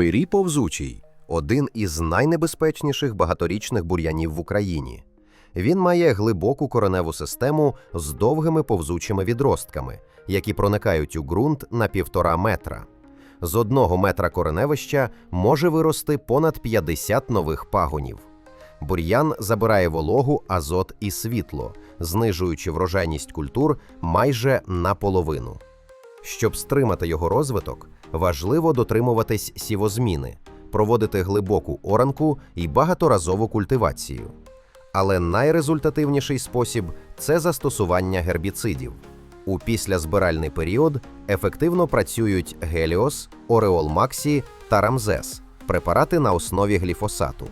Пирій повзучий один із найнебезпечніших багаторічних бур'янів в Україні. Він має глибоку кореневу систему з довгими повзучими відростками, які проникають у ґрунт на півтора метра. З одного метра кореневища може вирости понад 50 нових пагонів. Бур'ян забирає вологу, азот і світло, знижуючи врожайність культур майже наполовину. Щоб стримати його розвиток, важливо дотримуватись сівозміни, проводити глибоку оранку і багаторазову культивацію. Але найрезультативніший спосіб це застосування гербіцидів. У післязбиральний період ефективно працюють Геліос, Ореол Максі та Рамзес препарати на основі гліфосату.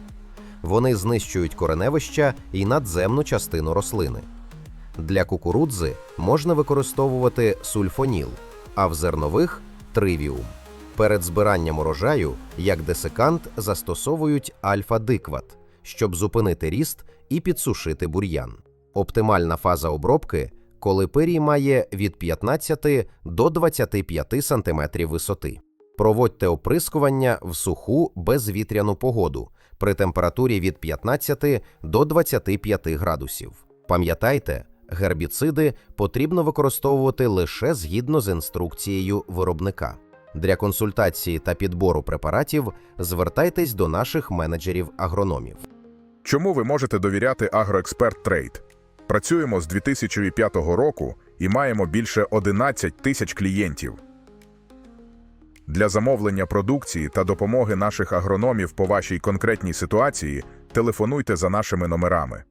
Вони знищують кореневища і надземну частину рослини. Для кукурудзи можна використовувати сульфоніл, а в зернових тривіум. Перед збиранням урожаю як десикант застосовують альфа-дикват, щоб зупинити ріст і підсушити бур'ян. Оптимальна фаза обробки, коли пирій має від 15 до 25 см висоти. Проводьте оприскування в суху безвітряну погоду при температурі від 15 до 25 градусів. Пам'ятайте, гербіциди потрібно використовувати лише згідно з інструкцією виробника. Для консультації та підбору препаратів звертайтесь до наших менеджерів-агрономів. Чому ви можете довіряти Агроексперт Трейд? Працюємо з 2005 року і маємо більше 11 тисяч клієнтів. Для замовлення продукції та допомоги наших агрономів по вашій конкретній ситуації телефонуйте за нашими номерами.